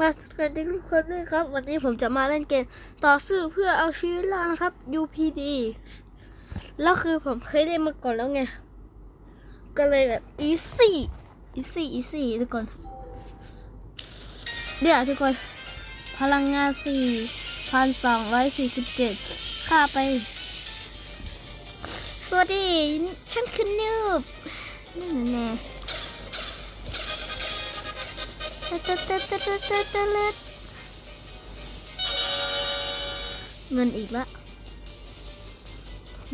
มาสวัสดีทุกคนด้วยครับ วันนี้ผมจะมาเล่นเกมต่อสู้เพื่อเอาชีวิตรอดนะครับ UPD แล้วคือผมเคยเล่นมาก่อนแล้วไง ก็เลยแบบ easy easy easy ทุกคนเดี๋ยวทุกคน พลังงาน 4,247 ค่าไป สวัสดี ฉันคือนูบ ตเตเตเตเตเตเล็ดเงินอีกละ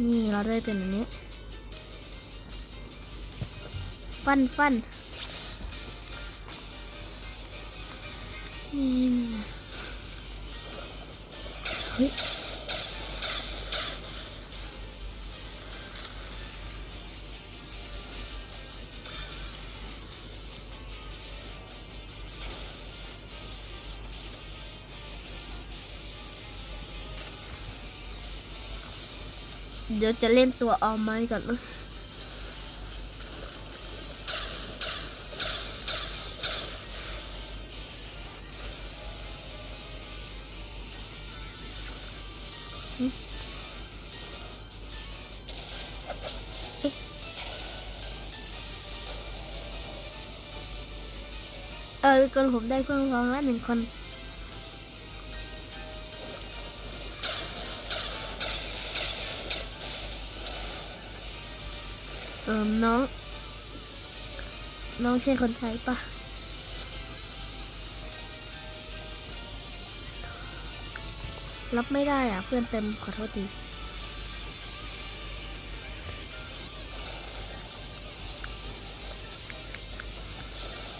นี่เราได้เป็นอันนี้ ฟันฟันนี่นี่นะเฮ้ย เดี๋ยวจะเล่นตัวเอาไม้ก่อนนะเออก่อนผมได้เพื่อนพ้องแล้วหนึ่งคน อมน้อง น้องใช่คนไทยปะรับไม่ได้อะ เพื่อนเต็มขอโทษที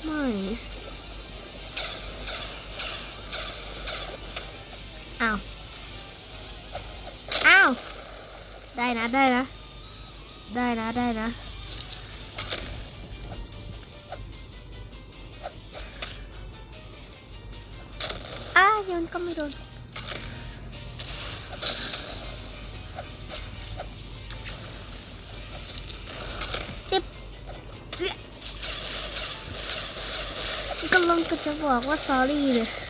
ไม่อ้าว อ้าว ได้นะ ได้นะ นะได้นะ อ้าโยนก็ไม่โดนติบเกำลังก็จะบอกว่า sorry เลย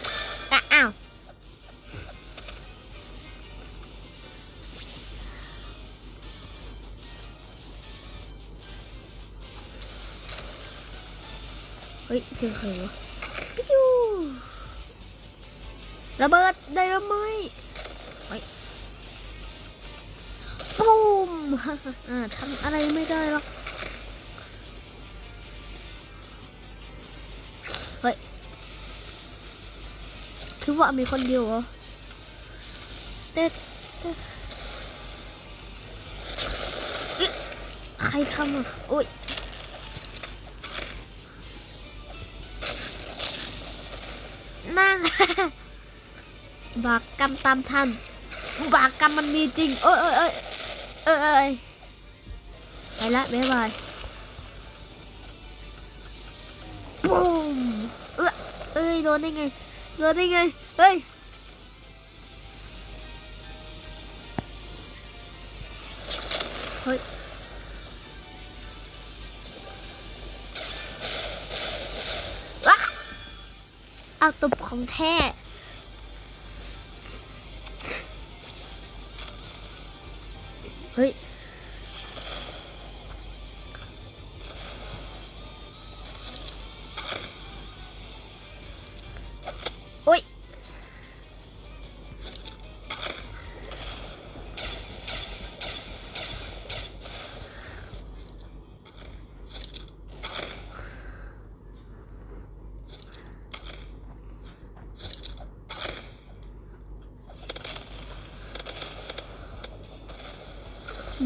ฮ้ยเจอใครวะปิ้วระเบิดไดนาไมต์เฮ้ปุ้มอ่าทำอะไรไม่ได้หรอกเฮ้ยคือว่ามีคนเดียวเหรอเต้ใครทำอะโอ้ย นั่งบากกรรมตามทันบากกรรมมันมีจริงเอ้ย เอาตบของแท้เฮ้ย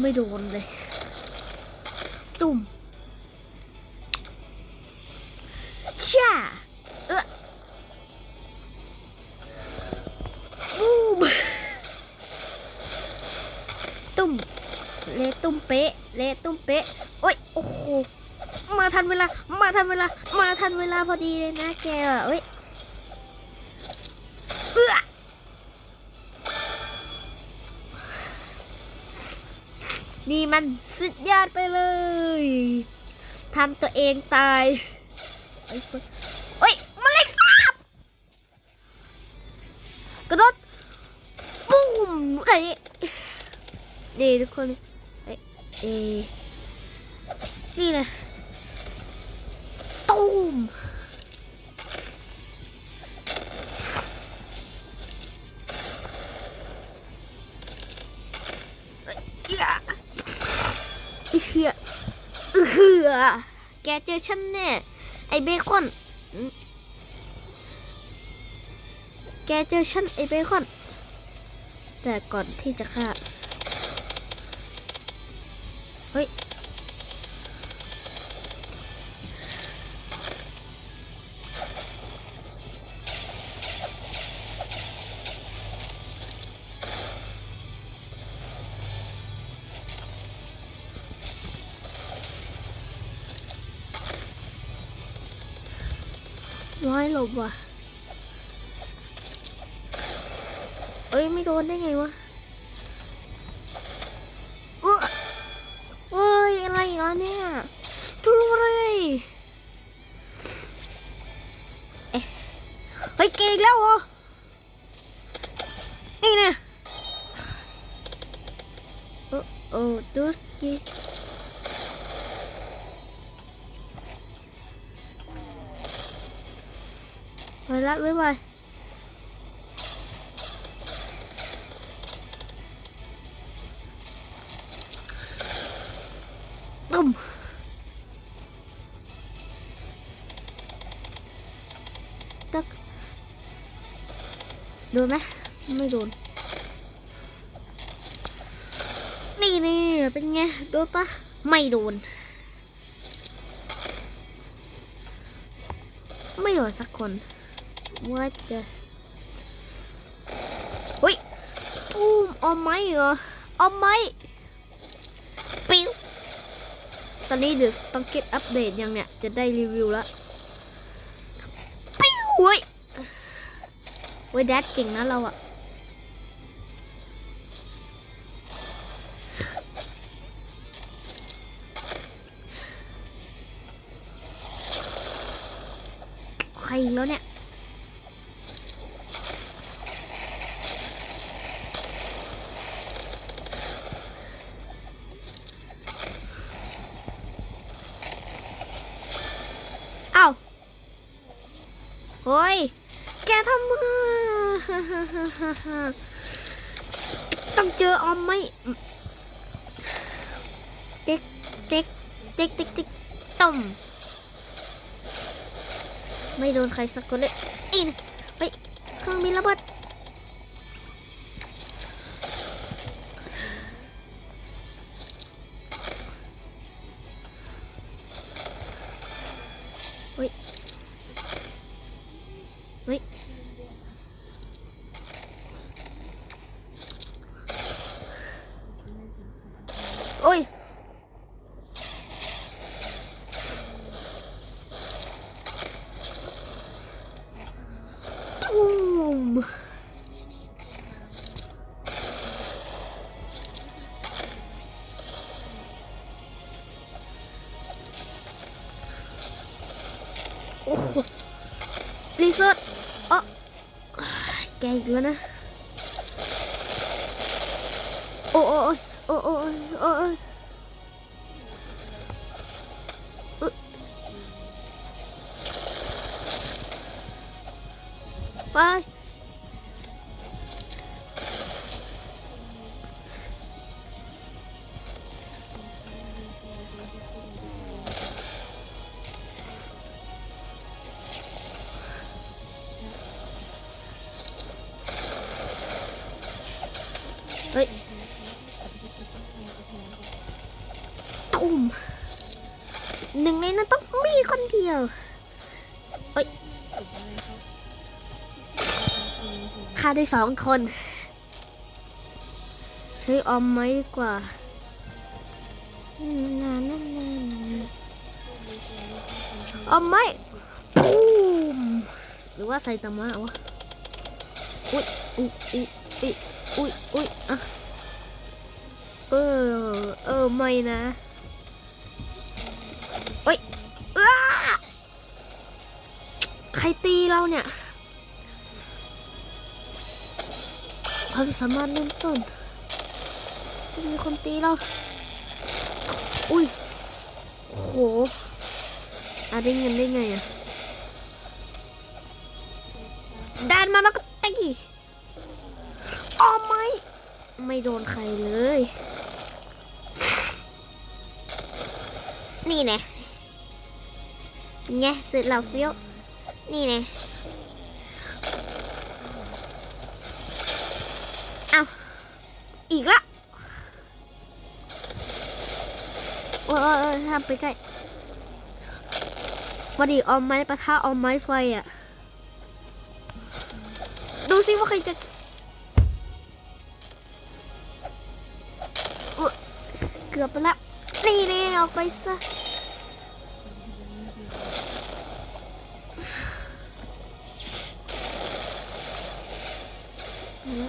ไม่โดนเลย ตุ่มช่าเออบูมตุ่มเละตุ่มเป๊ะเละตุ่มเป๊ะโอ้ยโอ้โหมาทันเวลา มาทันเวลา มาทันเวลาพอดีเลยนะแกอะเอ้ย นี่มันสุดยอดไปเลยทำตัวเองตายโอ้ยมาเล็กซับกระโดดบูมอะไรนี่ทุกคนเอ๊นี่นะ เอือ แกเจอฉันแน่ ไอเบคอน แกเจอฉันไอเบคอน แต่ก่อนที่จะฆ่า เฮ้ย ร้อยหลบว่ะ เอ้ยไม่โดนได้ไงวะเอ้ยอะไรอีกแล้วเนี่ยทุเรศเอ๊ะเฮ้ยเก่งแล้วเหรอนี่นะโอ้โอ้ดูสกี้ ไปละบ๊ายบายตุ้มตักโดนไหมไม่โดน นี่นี่เป็นไง โดนปะไม่โดน ไม่โดนสักคน what the เฮ้ยปุ้มเอาไม้เหรอเอาไม้ปิ้วตอนนี้เดี๋ยวต้องเก็ตอัปเดตยังเนี่ย จะได้รีวิวล้วปิ้วเว้ยเว้ยแดดเก่งนะเราอะใครอีกแล้วเนี่ย ต้องเจอออมไหมเด็กเด็กเด็กเด็กเด็กต่อมไม่โดนใครสักคนเลยอินไปเครื่องบินระเบิด รีเซ็ตเอ๋อแกอีก เฮ้ยตุ้มหนึ่งในนั้นต้องมีคนเดียวเอ้ยฆ่าได้สองคน ใช้ออมไหมกว่านานานานาออมไหมปุ้มหรือว่าใส่ตามะวะอุ้ยอุ้ยอุ้ย อุ้ยอุ้ยอะเออ เออ ไม่นะเอ้ยอ้าใครตีเราเนี่ยความสามารถเริ่มต้น มีคนตีเรา อุ้ยโหอะได้เงินได้ไงอะดันมาแล้วก็ตีอ๋อม ไม่โดนใครเลย นี่แน่ไงเสร็จแล้วเฟี้ยวนี่แน่เอาอีกละโอ้ยทำไปใกล้พอดีเอาไม้ปะทะเอาไม้ไฟอะ ดูสิว่าใครจะ กือบไปละนี่แน่ออกไปซะอืม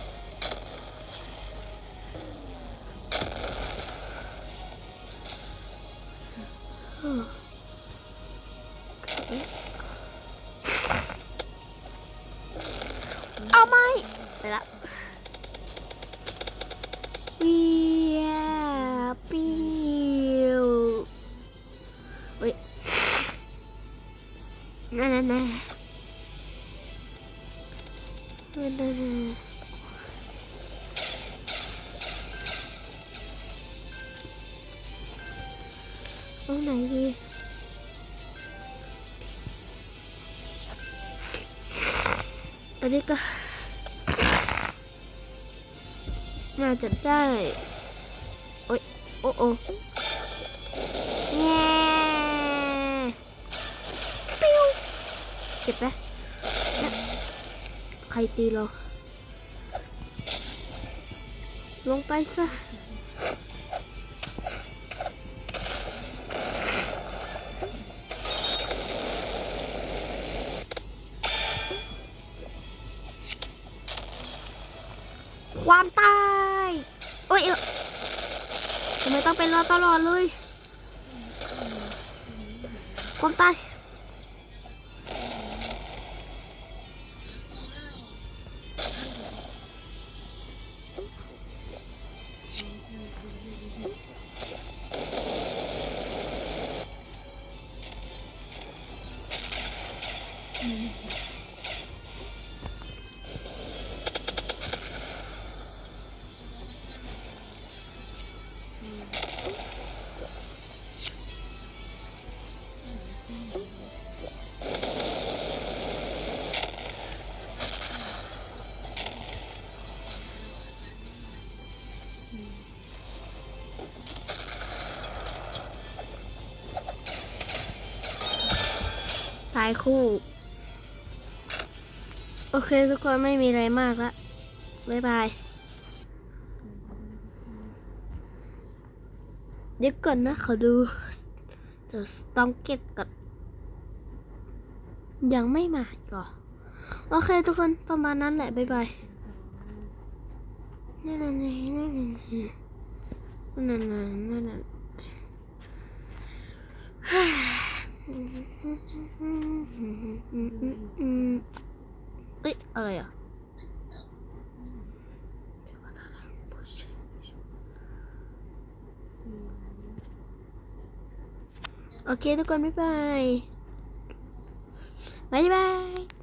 nè nè nè. Nè nè na ô này gì ở đây cơ. Nào, chặt ra này ôi, ô ô. Nha. จ็บไหมใครตีเรา ลงไปซะความตายเอ้ยเอ้ยทำไมต้องเป็นเราตลอดเลย ความตาย 嗯嗯 โอเคทุกคนไม่มีอะไรมากละบ๊ายบาย เดี๋ยวก่อนนะเขอดูเดี๋ยวต้องเก็บก่อนยังไม่มาก่อโอเคทุกคนประมาณนั้นแหละบ๊ายบายนั่นนั่นนั่นนั่นนั่นนั่นนั่น嗯嗯嗯嗯嗯嗯嗯。 อะไรอะโอเคทุกคน บ๊ายบาย บ๊ายบาย